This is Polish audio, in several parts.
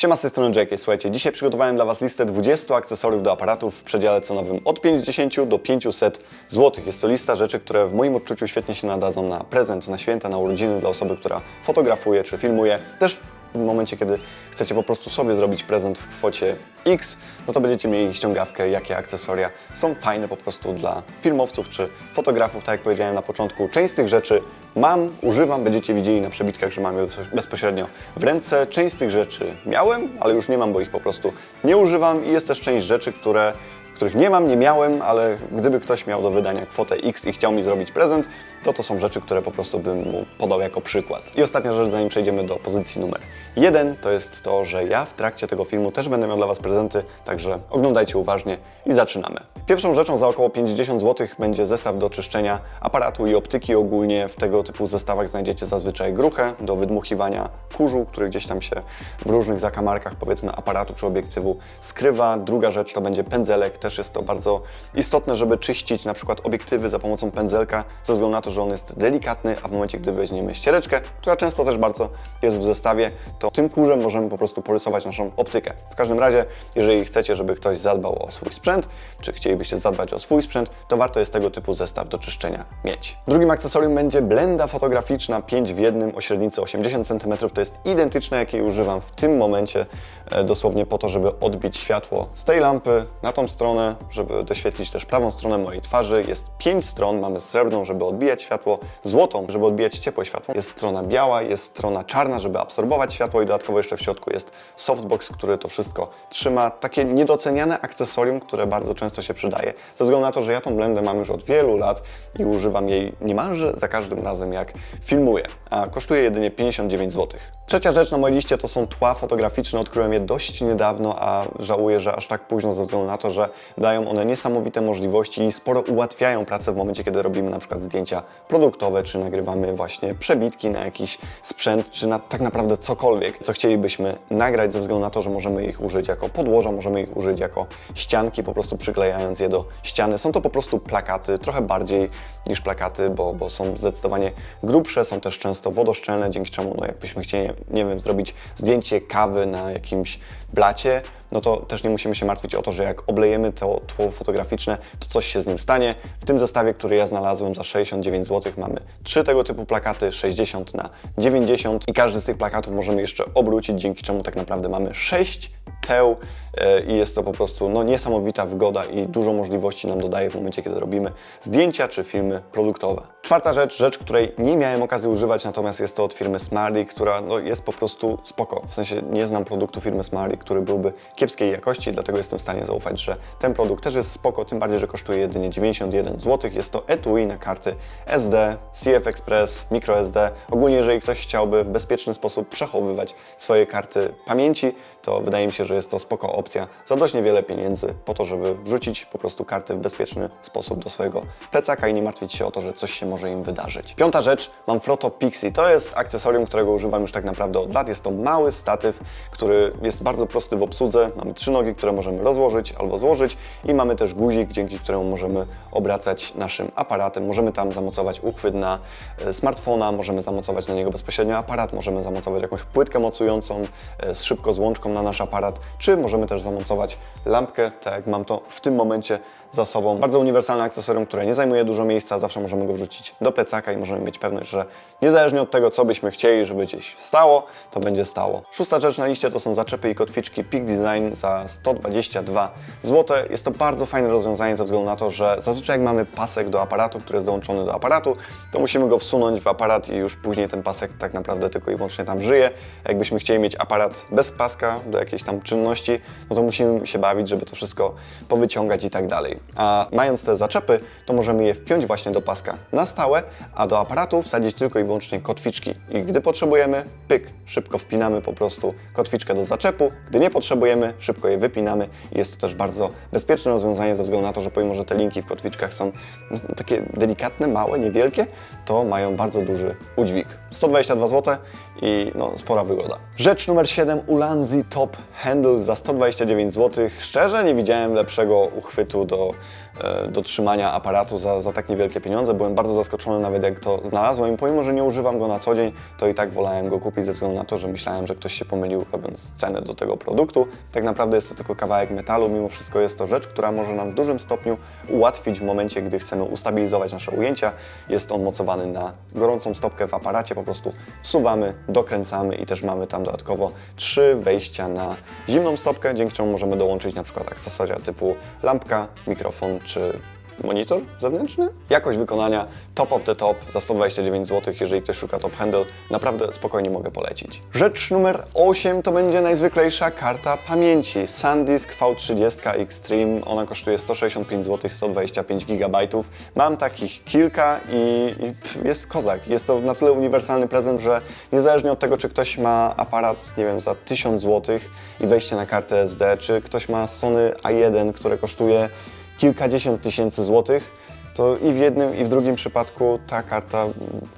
Siema, z tej strony JK. Słuchajcie, dzisiaj przygotowałem dla Was listę 20 akcesoriów do aparatów w przedziale cenowym od 50 do 500 zł. Jest to lista rzeczy, które w moim odczuciu świetnie się nadadzą na prezent, na święta, na urodziny dla osoby, która fotografuje czy filmuje. Też w momencie, kiedy chcecie po prostu sobie zrobić prezent w kwocie X, no to będziecie mieli ściągawkę, jakie akcesoria są fajne po prostu dla filmowców czy fotografów. Tak jak powiedziałem na początku, część z tych rzeczy mam, używam, będziecie widzieli na przebitkach, że mam je bezpośrednio w ręce. Część z tych rzeczy miałem, ale już nie mam, bo ich po prostu nie używam i jest też część rzeczy, które których nie mam, nie miałem, ale gdyby ktoś miał do wydania kwotę X i chciał mi zrobić prezent, to to są rzeczy, które po prostu bym mu podał jako przykład. I ostatnia rzecz, zanim przejdziemy do pozycji numer jeden, to jest to, że ja w trakcie tego filmu też będę miał dla Was prezenty, także oglądajcie uważnie i zaczynamy. Pierwszą rzeczą za około 50 zł będzie zestaw do czyszczenia aparatu i optyki. Ogólnie w tego typu zestawach znajdziecie zazwyczaj gruchę do wydmuchiwania kurzu, który gdzieś tam się w różnych zakamarkach, powiedzmy, aparatu czy obiektywu skrywa. Druga rzecz to będzie pędzelek. Też jest to bardzo istotne, żeby czyścić na przykład obiektywy za pomocą pędzelka, ze względu na to, że on jest delikatny, a w momencie, gdy weźmiemy ściereczkę, która często też bardzo jest w zestawie, to tym kurzem możemy po prostu porysować naszą optykę. W każdym razie, jeżeli chcecie, żeby ktoś zadbał o swój sprzęt, czy chcielibyście zadbać o swój sprzęt, to warto jest tego typu zestaw do czyszczenia mieć. Drugim akcesorium będzie blenda fotograficzna 5 w 1 o średnicy 80 cm. To jest identyczne, jakiej używam w tym momencie, e, dosłownie po to, żeby odbić światło z tej lampy na tą stronę, żeby doświetlić też prawą stronę mojej twarzy. Jest 5 stron, mamy srebrną, żeby odbijać światło, złotą, żeby odbijać ciepłe światło. Jest strona biała, jest strona czarna, żeby absorbować światło i dodatkowo jeszcze w środku jest softbox, który to wszystko trzyma. Takie niedoceniane akcesorium, które bardzo często się przydaje. Ze względu na to, że ja tą blendę mam już od wielu lat i używam jej niemalże za każdym razem, jak filmuję, a kosztuje jedynie 59 zł. Trzecia rzecz na mojej liście to są tła fotograficzne. Odkryłem je dość niedawno, a żałuję, że aż tak późno ze względu na to, że dają one niesamowite możliwości i sporo ułatwiają pracę w momencie, kiedy robimy na przykład zdjęcia produktowe, czy nagrywamy właśnie przebitki na jakiś sprzęt, czy na tak naprawdę cokolwiek, co chcielibyśmy nagrać, ze względu na to, że możemy ich użyć jako podłoża, możemy ich użyć jako ścianki, po prostu przyklejając je do ściany. Są to po prostu plakaty, trochę bardziej niż plakaty, bo, bo są zdecydowanie grubsze, są też często wodoszczelne, dzięki czemu, no jakbyśmy chcieli, nie wiem, zrobić zdjęcie kawy na jakimś blacie, no to też nie musimy się martwić o to, że jak oblejemy to tło fotograficzne, to coś się z nim stanie. W tym zestawie, który ja znalazłem za 69 zł, mamy trzy tego typu plakaty, 60 na 90 i każdy z tych plakatów możemy jeszcze obrócić, dzięki czemu tak naprawdę mamy 6 teł i jest to po prostu no, niesamowita wygoda i dużo możliwości nam dodaje w momencie, kiedy robimy zdjęcia czy filmy produktowe. Czwarta rzecz, rzecz, której nie miałem okazji używać, natomiast jest to od firmy Smarty, która no, jest po prostu spoko. W sensie nie znam produktu firmy Smarty, który byłby kiepskiej jakości, dlatego jestem w stanie zaufać, że ten produkt też jest spoko, tym bardziej, że kosztuje jedynie 91 zł. Jest to etui na karty SD, CF Express, microSD. Ogólnie, jeżeli ktoś chciałby w bezpieczny sposób przechowywać swoje karty pamięci, to wydaje mi się, że jest to spoko opcja za dość niewiele pieniędzy po to, żeby wrzucić po prostu karty w bezpieczny sposób do swojego plecaka i nie martwić się o to, że coś się może im wydarzyć. Piąta rzecz, mam Froto Pixie. To jest akcesorium, którego używam już tak naprawdę od lat. Jest to mały statyw, który jest bardzo prosty w obsłudze. Mamy trzy nogi, które możemy rozłożyć albo złożyć i mamy też guzik, dzięki któremu możemy obracać naszym aparatem. Możemy tam zamocować uchwyt na e, smartfona, możemy zamocować na niego bezpośrednio aparat, możemy zamocować jakąś płytkę mocującą e, z szybko złączką na nasz aparat, czy możemy też zamocować lampkę, tak jak mam to w tym momencie za sobą. Bardzo uniwersalne akcesorium, które nie zajmuje dużo miejsca, zawsze możemy go wrzucić do plecaka i możemy mieć pewność, że niezależnie od tego, co byśmy chcieli, żeby gdzieś stało, to będzie stało. Szósta rzecz na liście to są zaczepy i kotwiczki Peak Design za 122 zł. Jest to bardzo fajne rozwiązanie ze względu na to, że zazwyczaj jak mamy pasek do aparatu, który jest dołączony do aparatu, to musimy go wsunąć w aparat i już później ten pasek tak naprawdę tylko i wyłącznie tam żyje. Jakbyśmy chcieli mieć aparat bez paska do jakiejś tam czynności, no to musimy się bawić, żeby to wszystko powyciągać i tak dalej. A mając te zaczepy, to możemy je wpiąć właśnie do paska na stałe, a do aparatu wsadzić tylko i wyłącznie kotwiczki. I gdy potrzebujemy, pyk, szybko wpinamy po prostu kotwiczkę do zaczepu. Gdy nie potrzebujemy, szybko je wypinamy i jest to też bardzo bezpieczne rozwiązanie ze względu na to, że pomimo, że te linki w kotwiczkach są takie delikatne, małe, niewielkie, to mają bardzo duży udźwig. 122 zł i no, spora wygoda. Rzecz numer 7 Ulanzi Top Handle za 129 zł. Szczerze nie widziałem lepszego uchwytu do, do trzymania aparatu za, za tak niewielkie pieniądze. Byłem bardzo zaskoczony nawet jak to znalazłem i pomimo, że nie używam go na co dzień, to i tak wolałem go kupić ze względu na to, że myślałem, że ktoś się pomylił robiąc cenę do tego produktu. Tak naprawdę jest to tylko kawałek metalu, mimo wszystko jest to rzecz, która może nam w dużym stopniu ułatwić w momencie, gdy chcemy ustabilizować nasze ujęcia. Jest on mocowany na gorącą stopkę w aparacie, po prostu wsuwamy, dokręcamy i też mamy tam dodatkowo trzy wejścia na zimną stopkę, dzięki czemu możemy dołączyć na przykład akcesoria typu lampka, mikrofon czy monitor zewnętrzny. Jakość wykonania top of the top za 129 zł, jeżeli ktoś szuka top handle, naprawdę spokojnie mogę polecić. Rzecz numer 8 to będzie najzwyklejsza karta pamięci. SanDisk V30 Extreme, ona kosztuje 165 zł, 125 GB. Mam takich kilka i, i jest kozak. Jest to na tyle uniwersalny prezent, że niezależnie od tego, czy ktoś ma aparat, nie wiem, za 1000 zł i wejście na kartę SD, czy ktoś ma Sony A1, które kosztuje kilkadziesiąt tysięcy złotych, to i w jednym, i w drugim przypadku ta karta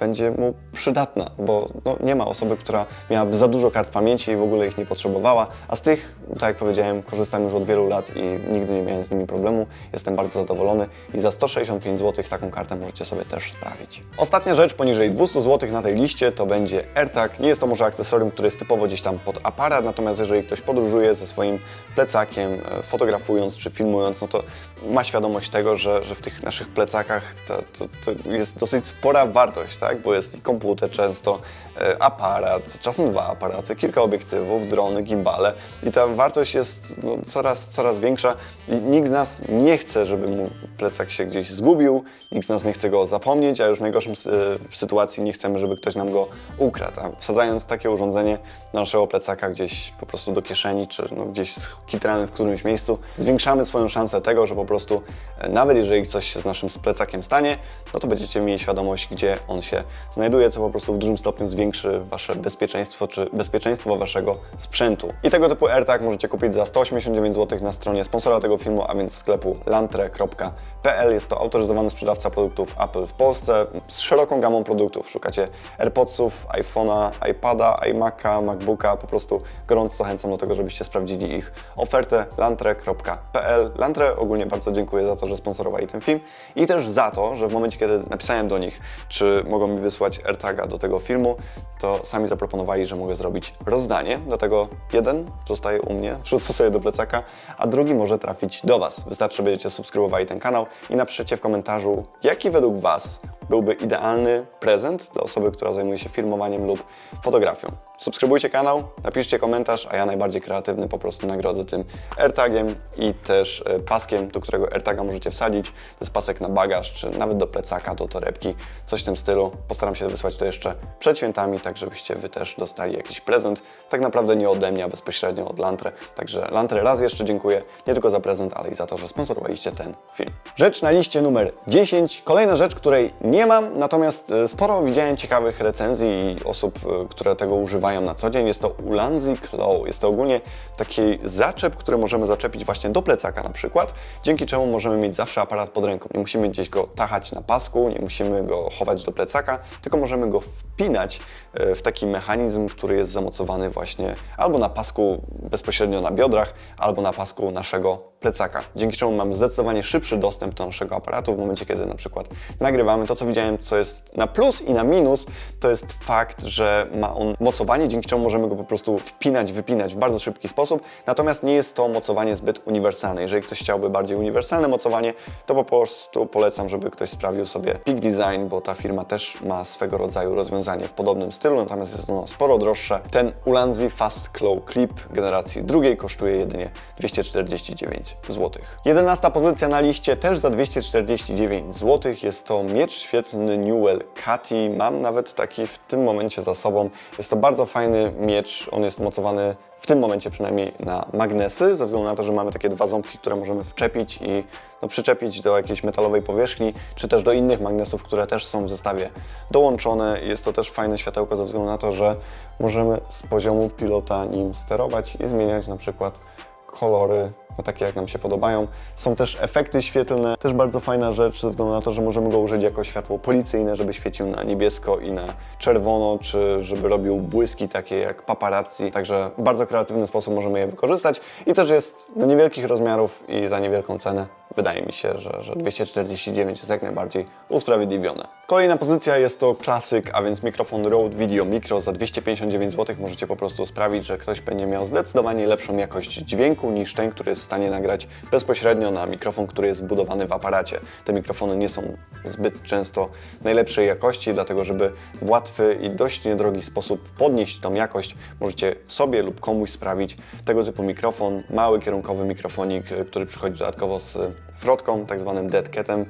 będzie mu przydatna, bo no, nie ma osoby, która miałaby za dużo kart pamięci i w ogóle ich nie potrzebowała, a z tych, tak jak powiedziałem, korzystam już od wielu lat i nigdy nie miałem z nimi problemu. Jestem bardzo zadowolony i za 165 zł taką kartę możecie sobie też sprawić. Ostatnia rzecz poniżej 200 zł na tej liście to będzie AirTag. Nie jest to może akcesorium, które jest typowo gdzieś tam pod aparat, natomiast jeżeli ktoś podróżuje ze swoim plecakiem, e, fotografując czy filmując, no to ma świadomość tego, że, że w tych naszych plecakach to, to, to jest dosyć spora wartość, tak? bo jest komputer często, e, aparat, czasem dwa aparaty, kilka obiektywów, drony, gimbale i ta wartość jest no, coraz, coraz większa i nikt z nas nie chce, żeby mu plecak się gdzieś zgubił, nikt z nas nie chce go zapomnieć, a już w najgorszym sy- w sytuacji nie chcemy, żeby ktoś nam go ukradł. A wsadzając takie urządzenie do naszego plecaka gdzieś po prostu do kieszeni, czy no, gdzieś skitramy w którymś miejscu, zwiększamy swoją szansę tego, że po prostu e, nawet jeżeli coś z naszym plecakiem stanie, no to będziecie mieli świadomość, gdzie on się znajduje, co po prostu w dużym stopniu zwiększy wasze bezpieczeństwo, czy bezpieczeństwo waszego sprzętu. I tego typu AirTag możecie kupić za 189 zł na stronie sponsora tego filmu, a więc sklepu lantre.pl. Jest to autoryzowany sprzedawca produktów Apple w Polsce z szeroką gamą produktów. Szukacie AirPodsów, iPhone'a, iPada, iMac'a, MacBooka. Po prostu gorąco zachęcam do tego, żebyście sprawdzili ich ofertę lantre.pl. Lantre ogólnie bardzo dziękuję za to, że sponsorowali ten film i też za to, że w momencie, kiedy napisałem do nich, czy mogą mi wysłać AirTaga do tego filmu, to sami zaproponowali, że mogę zrobić rozdanie. Dlatego jeden zostaje u mnie, wrzucę sobie do plecaka, a drugi może trafić do Was. Wystarczy, że będziecie subskrybowali ten kanał i napiszecie w komentarzu, jaki według Was byłby idealny prezent dla osoby, która zajmuje się filmowaniem lub fotografią. Subskrybujcie kanał, napiszcie komentarz, a ja najbardziej kreatywny po prostu nagrodzę tym AirTagiem i też e, paskiem, do którego AirTaga możecie wsadzić. To jest pasek na bagaż, czy nawet do plecaka, do torebki, coś w tym stylu. Postaram się wysłać to jeszcze przed świętami, tak żebyście Wy też dostali jakiś prezent. Tak naprawdę nie ode mnie, a bezpośrednio od Lantre. Także Lantre raz jeszcze dziękuję, nie tylko za prezent, ale i za to, że sponsorowaliście ten film. Rzecz na liście numer 10. Kolejna rzecz, której nie mam, natomiast e, sporo widziałem ciekawych recenzji i osób, e, które tego używają na co dzień. Jest to Ulanzi Claw. Jest to ogólnie taki zaczep, który możemy zaczepić właśnie do plecaka na przykład, dzięki czemu możemy mieć zawsze aparat pod ręką. Nie musimy gdzieś go tachać na pasku, nie musimy go chować do plecaka, tylko możemy go wpinać w taki mechanizm, który jest zamocowany właśnie albo na pasku bezpośrednio na biodrach, albo na pasku naszego plecaka. Dzięki czemu mamy zdecydowanie szybszy dostęp do naszego aparatu w momencie, kiedy na przykład nagrywamy. To, co widziałem, co jest na plus i na minus, to jest fakt, że ma on mocowanie, dzięki czemu możemy go po prostu wpinać, wypinać w bardzo szybki sposób. Natomiast nie jest to mocowanie zbyt uniwersalne. Jeżeli ktoś chciałby bardziej uniwersalne mocowanie, to po prostu polecam, żeby ktoś sprawdził sobie Peak Design, bo ta firma też ma swego rodzaju rozwiązanie w podobnym stylu, natomiast jest ono sporo droższe. Ten Ulanzi Fast Claw Clip generacji drugiej kosztuje jedynie 249 zł. 11 pozycja na liście też za 249 zł. Jest to miecz świetlny Newell Cati. Mam nawet taki w tym momencie za sobą. Jest to bardzo fajny miecz. On jest mocowany w tym momencie przynajmniej na magnesy, ze względu na to, że mamy takie dwa ząbki, które możemy wczepić i no, przyczepić do jakiejś metalowej powierzchni, czy też do innych magnesów, które też są w zestawie dołączone. Jest to też fajne światełko ze względu na to, że możemy z poziomu pilota nim sterować i zmieniać na przykład kolory, no takie jak nam się podobają. Są też efekty świetlne, też bardzo fajna rzecz ze względu na to, że możemy go użyć jako światło policyjne, żeby świecił na niebiesko i na czerwono, czy żeby robił błyski takie jak paparazzi. Także w bardzo kreatywny sposób możemy je wykorzystać i też jest do niewielkich rozmiarów i za niewielką cenę wydaje mi się, że, że 249 jest jak najbardziej usprawiedliwione. Kolejna pozycja jest to klasyk, a więc mikrofon Rode Video Micro za 259 zł. Możecie po prostu sprawić, że ktoś będzie miał zdecydowanie lepszą jakość dźwięku niż ten, który jest w stanie nagrać bezpośrednio na mikrofon, który jest wbudowany w aparacie. Te mikrofony nie są zbyt często najlepszej jakości, dlatego żeby w łatwy i dość niedrogi sposób podnieść tą jakość, możecie sobie lub komuś sprawić tego typu mikrofon, mały kierunkowy mikrofonik, y, który przychodzi dodatkowo z wrotką, tak zwanym dead catem,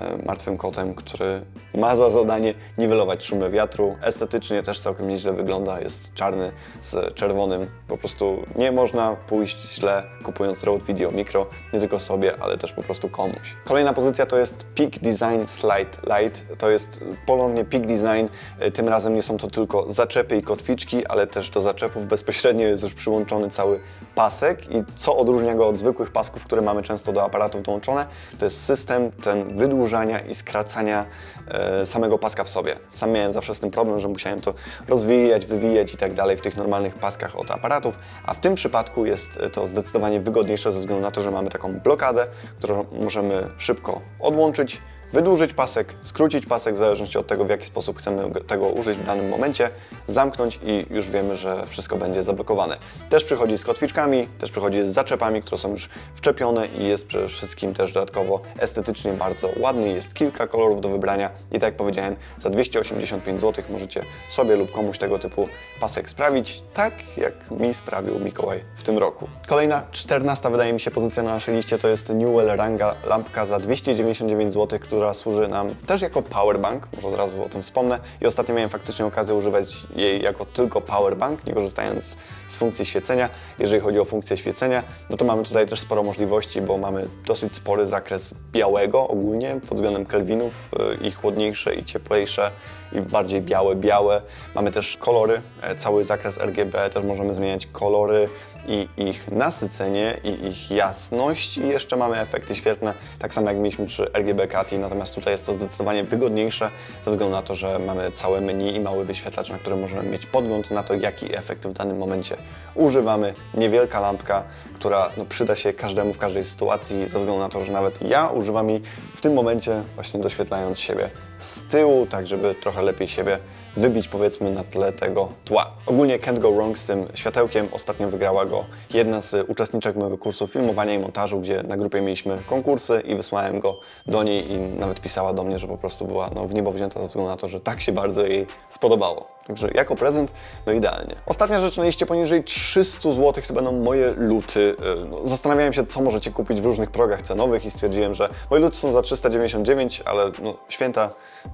e, martwym kotem, który ma za zadanie niwelować szumy wiatru. Estetycznie też całkiem nieźle wygląda, jest czarny z czerwonym. Po prostu nie można pójść źle kupując Rode Video Micro, nie tylko sobie, ale też po prostu komuś. Kolejna pozycja to jest Peak Design Slide Light. To jest ponownie Peak Design. E, Tym razem nie są to tylko zaczepy i kotwiczki, ale też do zaczepów bezpośrednio jest już przyłączony cały pasek i co odróżnia go od zwykłych pasków, które mamy często do aparatów dołączone, to jest system ten wydłużania i skracania e, samego paska w sobie. Sam miałem zawsze z tym problem, że musiałem to rozwijać, wywijać i tak dalej w tych normalnych paskach od aparatów, a w tym przypadku jest to zdecydowanie wygodniejsze ze względu na to, że mamy taką blokadę, którą możemy szybko odłączyć, wydłużyć pasek, skrócić pasek w zależności od tego, w jaki sposób chcemy go- tego użyć w danym momencie, zamknąć i już wiemy, że wszystko będzie zablokowane. Też przychodzi z kotwiczkami, też przychodzi z zaczepami, które są już wczepione i jest przede wszystkim też dodatkowo estetycznie bardzo ładny. Jest kilka kolorów do wybrania i tak jak powiedziałem, za 285 zł możecie sobie lub komuś tego typu pasek sprawić, tak jak mi sprawił Mikołaj w tym roku. Kolejna, 14 wydaje mi się pozycja na naszej liście to jest Newell Ranga lampka za 299 zł, która służy nam też jako powerbank, może od razu o tym wspomnę i ostatnio miałem faktycznie okazję używać jej jako tylko powerbank, nie korzystając z funkcji świecenia. Jeżeli chodzi o funkcję świecenia, no to mamy tutaj też sporo możliwości, bo mamy dosyć spory zakres białego ogólnie pod względem kelwinów y, i chłodniejsze i cieplejsze i bardziej białe, białe. Mamy też kolory, e, cały zakres RGB, też możemy zmieniać kolory i ich nasycenie i ich jasność i jeszcze mamy efekty świetlne, tak samo jak mieliśmy przy RGB Cati, natomiast tutaj jest to zdecydowanie wygodniejsze ze względu na to, że mamy całe menu i mały wyświetlacz, na którym możemy mieć podgląd na to, jaki efekt w danym momencie używamy. Niewielka lampka, która no, przyda się każdemu w każdej sytuacji ze względu na to, że nawet ja używam jej w tym momencie właśnie doświetlając siebie z tyłu, tak żeby trochę lepiej siebie wybić powiedzmy na tle tego tła. Ogólnie Can't Go Wrong z tym światełkiem. Ostatnio wygrała go jedna z uczestniczek mojego kursu filmowania i montażu, gdzie na grupie mieliśmy konkursy i wysłałem go do niej i nawet pisała do mnie, że po prostu była no, w niebo wzięta ze względu na to, że tak się bardzo jej spodobało. Także jako prezent, no idealnie. Ostatnia rzecz na liście poniżej 300 zł to będą moje luty. Yy, No, zastanawiałem się, co możecie kupić w różnych progach cenowych i stwierdziłem, że moje luty są za 399, ale no, święta,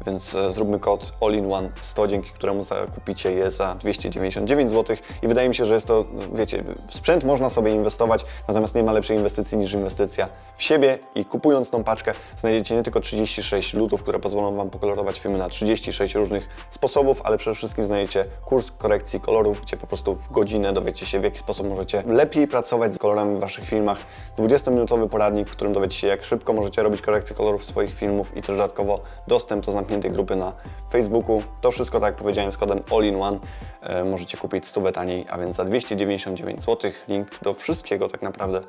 więc e, zróbmy kod all-in-one 100, dzięki któremu zakupicie je za 299 zł i wydaje mi się, że jest to, no, wiecie, w sprzęt można sobie inwestować, natomiast nie ma lepszej inwestycji niż inwestycja w siebie i kupując tą paczkę znajdziecie nie tylko 36 lutów, które pozwolą Wam pokolorować filmy na 36 różnych sposobów, ale przede wszystkim znajdziecie kurs korekcji kolorów, gdzie po prostu w godzinę dowiecie się, w jaki sposób możecie lepiej pracować z kolorami w Waszych filmach. 20-minutowy poradnik, w którym dowiecie się, jak szybko możecie robić korekcję kolorów swoich filmów i też dodatkowo dostęp do zamkniętej grupy na Facebooku. To wszystko, tak jak powiedziałem, z kodem all-in-one e, możecie kupić 100 taniej, a więc za 299 zł. Link do wszystkiego tak naprawdę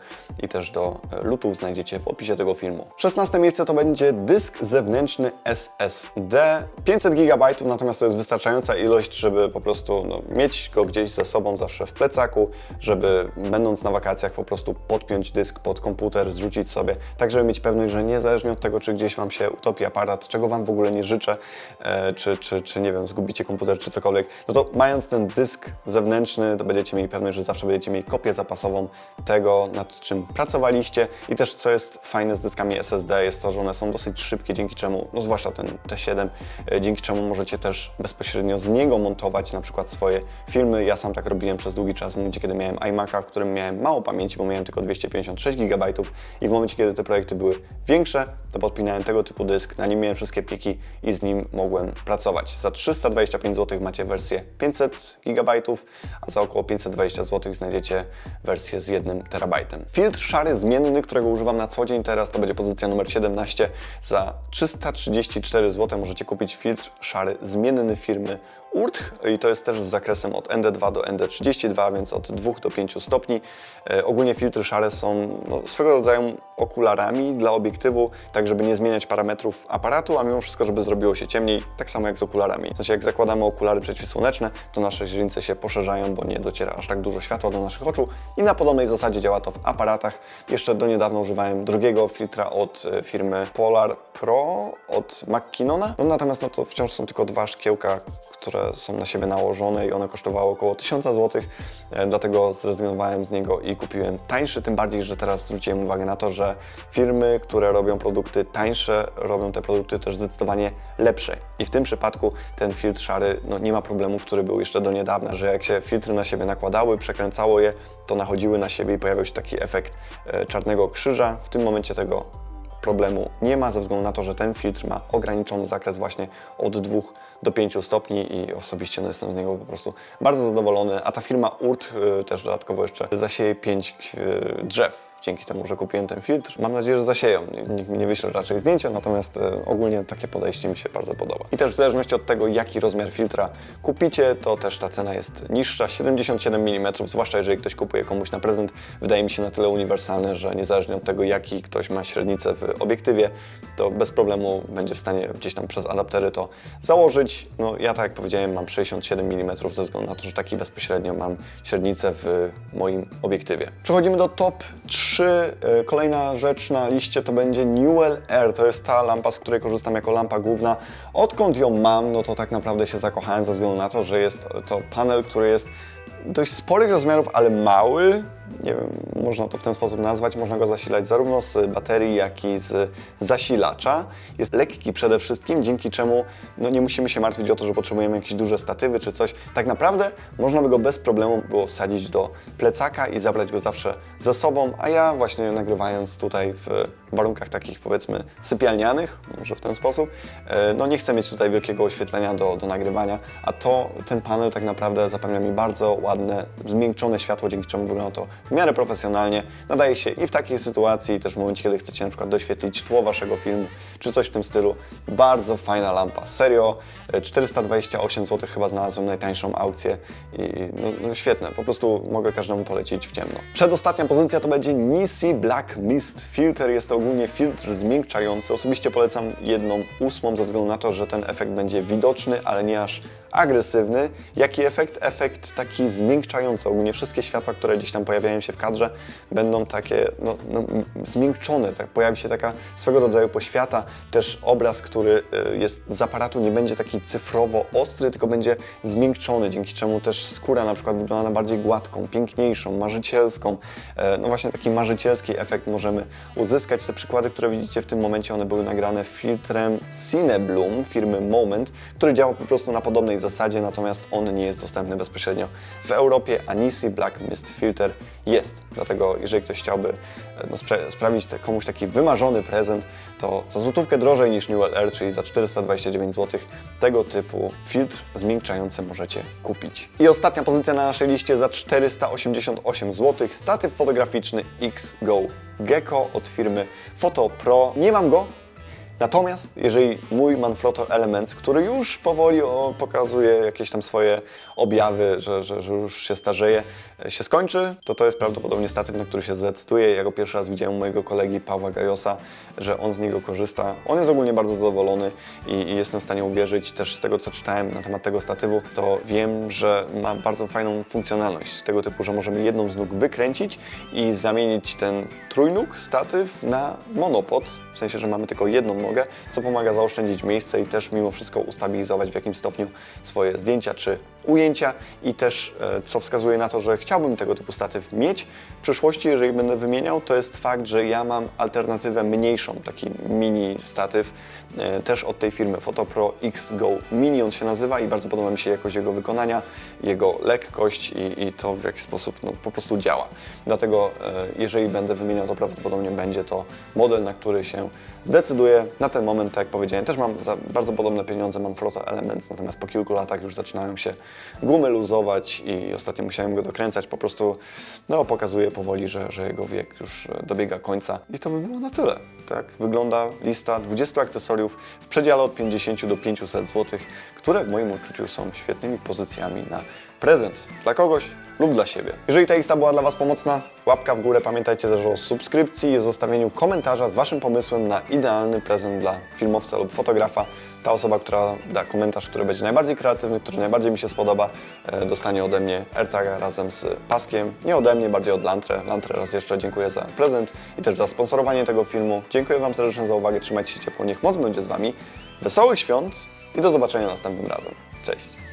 i też do e, lutów znajdziecie w opisie tego filmu. 16 miejsce to będzie dysk zewnętrzny SSD. 500 GB, natomiast to jest wystarczająca ilość, żeby po prostu no, mieć go gdzieś ze sobą zawsze w plecaku, żeby będąc na wakacjach po prostu podpiąć dysk pod komputer, zrzucić sobie, tak żeby mieć pewność, że niezależnie od tego, czy gdzieś Wam się utopi aparat, czego Wam w ogóle nie życzę, e, czy, czy, czy nie wiem, zgubicie komputer, czy cokolwiek, no to mając ten dysk zewnętrzny, to będziecie mieli pewność, że zawsze będziecie mieli kopię zapasową tego, nad czym pracowaliście. I też co jest fajne z dyskami SSD jest to, że one są dosyć szybkie, dzięki czemu, no zwłaszcza ten T7, e, dzięki czemu możecie też bezpośrednio z niego montować na przykład swoje filmy. Ja sam tak robiłem przez długi czas, w momencie kiedy miałem iMac'a, w którym miałem mało pamięci, bo miałem tylko 256 GB i w momencie kiedy te projekty były większe, to podpinałem tego typu dysk, na nim miałem wszystkie pliki i z nim mogłem pracować. Za 325 zł macie wersję 500 GB, a za około 520 zł znajdziecie wersję z 1 terabajtem. Filtr szary zmienny, którego używam na co dzień teraz, to będzie pozycja numer 17. Za 334 zł możecie kupić filtr szary zmienny firmy Urch i to jest też z zakresem od ND2 do ND32, więc od 2 do 5 stopni. E, ogólnie filtry szare są no, swego rodzaju okularami dla obiektywu, tak żeby nie zmieniać parametrów aparatu, a mimo wszystko, żeby zrobiło się ciemniej, tak samo jak z okularami. W sensie jak zakładamy okulary przeciwsłoneczne, to nasze źrenice się poszerzają, bo nie dociera aż tak dużo światła do naszych oczu i na podobnej zasadzie działa to w aparatach. Jeszcze do niedawna używałem drugiego filtra od e, firmy Polar Pro od McKinnona, no, natomiast no to wciąż są tylko dwa szkiełka, które są na siebie nałożone i one kosztowały około 1000 zł, e, dlatego zrezygnowałem z niego i kupiłem tańszy, tym bardziej, że teraz zwróciłem uwagę na to, że firmy, które robią produkty tańsze, robią te produkty też zdecydowanie lepsze. I w tym przypadku ten filtr szary no, nie ma problemu, który był jeszcze do niedawna, że jak się filtry na siebie nakładały, przekręcało je, to nachodziły na siebie i pojawiał się taki efekt e, czarnego krzyża. W tym momencie tego problemu nie ma, ze względu na to, że ten filtr ma ograniczony zakres właśnie od 2 do 5 stopni i osobiście no, jestem z niego po prostu bardzo zadowolony. A ta firma Urt y, też dodatkowo jeszcze zasieje 5 y, drzew dzięki temu, że kupiłem ten filtr. Mam nadzieję, że zasieją. Nikt mi nie wyśle raczej zdjęcia, natomiast y, ogólnie takie podejście mi się bardzo podoba. I też w zależności od tego, jaki rozmiar filtra kupicie, to też ta cena jest niższa. 77 mm, zwłaszcza jeżeli ktoś kupuje komuś na prezent, wydaje mi się na tyle uniwersalny, że niezależnie od tego, jaki ktoś ma średnicę w obiektywie, to bez problemu będzie w stanie gdzieś tam przez adaptery to założyć. No ja tak jak powiedziałem, mam 67 mm ze względu na to, że taki bezpośrednio mam średnicę w moim obiektywie. Przechodzimy do top 3. E, Kolejna rzecz na liście to będzie Newell Air. To jest ta lampa, z której korzystam jako lampa główna. Odkąd ją mam, no to tak naprawdę się zakochałem ze względu na to, że jest to panel, który jest dość sporych rozmiarów, ale mały. Nie wiem, można to w ten sposób nazwać. Można go zasilać zarówno z baterii, jak i z zasilacza. Jest lekki przede wszystkim, dzięki czemu no, nie musimy się martwić o to, że potrzebujemy jakieś duże statywy czy coś. Tak naprawdę można by go bez problemu było wsadzić do plecaka i zabrać go zawsze ze sobą, a ja właśnie nagrywając tutaj w warunkach takich powiedzmy sypialnianych, może w ten sposób, e, no nie chcę mieć tutaj wielkiego oświetlenia do, do nagrywania, a to ten panel tak naprawdę zapewnia mi bardzo ładne, zmiękczone światło, dzięki czemu wygląda to w miarę profesjonalnie. Nadaje się i w takiej sytuacji, też w momencie, kiedy chcecie na przykład doświetlić tło waszego filmu, czy coś w tym stylu. Bardzo fajna lampa, serio. e, 428 zł chyba znalazłem najtańszą aukcję i no, no świetne, po prostu mogę każdemu polecić w ciemno. Przedostatnia pozycja to będzie Nisi Black Mist Filter. Jest to ogólnie filtr zmiękczający. Osobiście polecam jedną ósmą ze względu na to, że ten efekt będzie widoczny, ale nie aż agresywny. Jaki efekt? Efekt taki zmiękczający. Ogólnie wszystkie światła, które gdzieś tam pojawiają się w kadrze, będą takie no, no, zmiękczone. Tak? Pojawi się taka swego rodzaju poświata. Też obraz, który y, jest z aparatu, nie będzie taki cyfrowo ostry, tylko będzie zmiękczony, dzięki czemu też skóra na przykład wygląda na bardziej gładką, piękniejszą, marzycielską. E, No właśnie taki marzycielski efekt możemy uzyskać. Te przykłady, które widzicie w tym momencie, one były nagrane filtrem Cinebloom firmy Moment, który działa po prostu na podobnej zasadzie, natomiast on nie jest dostępny bezpośrednio w Europie, a Nisi Black Mist Filter jest. Dlatego jeżeli ktoś chciałby e, no, spra- sprawić te, komuś taki wymarzony prezent, to za złotówkę drożej niż Newell Air, czyli za 429 zł, tego typu filtr zmiękczający możecie kupić. I ostatnia pozycja na naszej liście za 488 zł, statyw fotograficzny X-Go Gecko od firmy Photo Pro. Nie mam go, Natomiast jeżeli mój Manfrotto Elements, który już powoli o, pokazuje jakieś tam swoje objawy, że, że, że już się starzeje, się skończy, to to jest prawdopodobnie statyw, na który się zdecyduję. Ja go pierwszy raz widziałem u mojego kolegi Pawła Gajosa, że on z niego korzysta. On jest ogólnie bardzo zadowolony i, i jestem w stanie uwierzyć też z tego, co czytałem na temat tego statywu, to wiem, że ma bardzo fajną funkcjonalność tego typu, że możemy jedną z nóg wykręcić i zamienić ten trójnóg statyw na monopod, w sensie, że mamy tylko jedną nogę, co pomaga zaoszczędzić miejsce i też mimo wszystko ustabilizować w jakimś stopniu swoje zdjęcia czy ujęcia i też e, co wskazuje na to, że chciałbym tego typu statyw mieć. W przyszłości, jeżeli będę wymieniał, to jest fakt, że ja mam alternatywę mniejszą, taki mini statyw, e, też od tej firmy Photopro X Go Mini. On się nazywa i bardzo podoba mi się jakość jego wykonania, jego lekkość i, i to w jaki sposób no, po prostu działa. Dlatego e, jeżeli będę wymieniał, to prawdopodobnie będzie to model, na który się zdecyduję. Na ten moment, tak jak powiedziałem, też mam bardzo podobne pieniądze, mam Flota Elements, natomiast po kilku latach już zaczynają się gumy luzować i ostatnio musiałem go dokręcać. Po prostu no, pokazuje powoli, że, że jego wiek już dobiega końca. I to by było na tyle. Tak wygląda lista 20 akcesoriów w przedziale od 50 do 500 zł, które w moim odczuciu są świetnymi pozycjami na prezent dla kogoś lub dla siebie. Jeżeli ta lista była dla Was pomocna, łapka w górę. Pamiętajcie też o subskrypcji i zostawieniu komentarza z Waszym pomysłem na idealny prezent dla filmowca lub fotografa. Ta osoba, która da komentarz, który będzie najbardziej kreatywny, który najbardziej mi się spodoba, e, dostanie ode mnie AirTaga razem z paskiem. Nie ode mnie, bardziej od Lantre. Lantre raz jeszcze dziękuję za prezent i też za sponsorowanie tego filmu. Dziękuję Wam serdecznie za uwagę. Trzymajcie się ciepło. Niech moc będzie z Wami. Wesołych świąt i do zobaczenia następnym razem. Cześć!